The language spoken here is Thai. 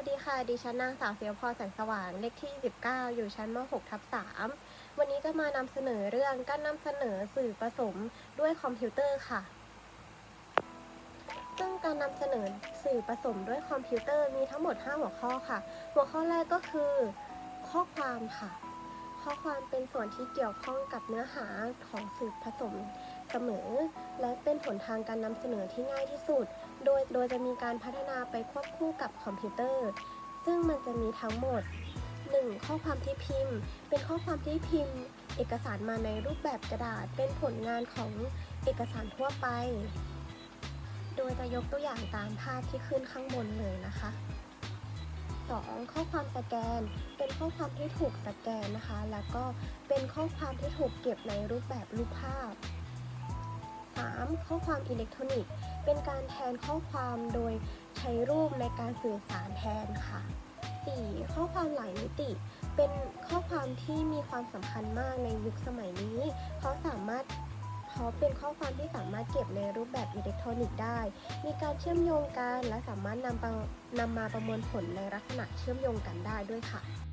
วัสดีค่ะ ดิฉันนางสาวเสียวพรแสงสว่างเลขที่ 19 อยู่ชั้นม .6 ทับ3วันนี้จะมานำเสนอเรื่องการนำเสนอสื่อผสมด้วยคอมพิวเตอร์ค่ะ ซึ่งการนำเสนอสื่อผสมด้วยคอมพิวเตอร์มีทั้งหมด 5 หัวข้อค่ะ หัวข้อแรกก็คือ ข้อความค่ะ ข้อความเป็นส่วนที่เกี่ยวข้องกับเนื้อหาของสื่อผสม เสมอ และเป็นหนทางการนำเสนอที่ง่ายที่สุด โดยโดยจะมีการพัฒนาไปควบคู่กับคอมพิวเตอร์ ซึ่งมันจะมีทั้งหมด 1. ข้อความที่พิมพ์ เป็นข้อความที่พิมพ์ เอกสารมาในรูปแบบกระดาษ เป็นผลงานของเอกสารทั่วไป โดยจะยกตัวอย่างตามภาพที่ขึ้นข้างบนเลยนะคะ 2. ข้อความสแกน เป็นข้อความที่ถูกสแกนนะคะ แล้วก็เป็นข้อความที่ถูกเก็บในรูปแบบรูปภาพ 3. ข้อความอิเล็กทรอนิกส์ เป็นการแทนข้อความโดยใช้รูปในการสื่อสารแทนค่ะ 4. ข้อความหลายมิติ เป็นข้อความที่มีความสำคัญมากในยุคสมัยนี้ เพราะสามารถเพราะเป็นข้อความที่สามารถเก็บในรูปแบบอิเล็กทรอนิกส์ได้ มีการเชื่อมโยงกันและสามารถนำนำมาประมวลผลในลักษณะเชื่อมโยงกันได้ด้วยค่ะ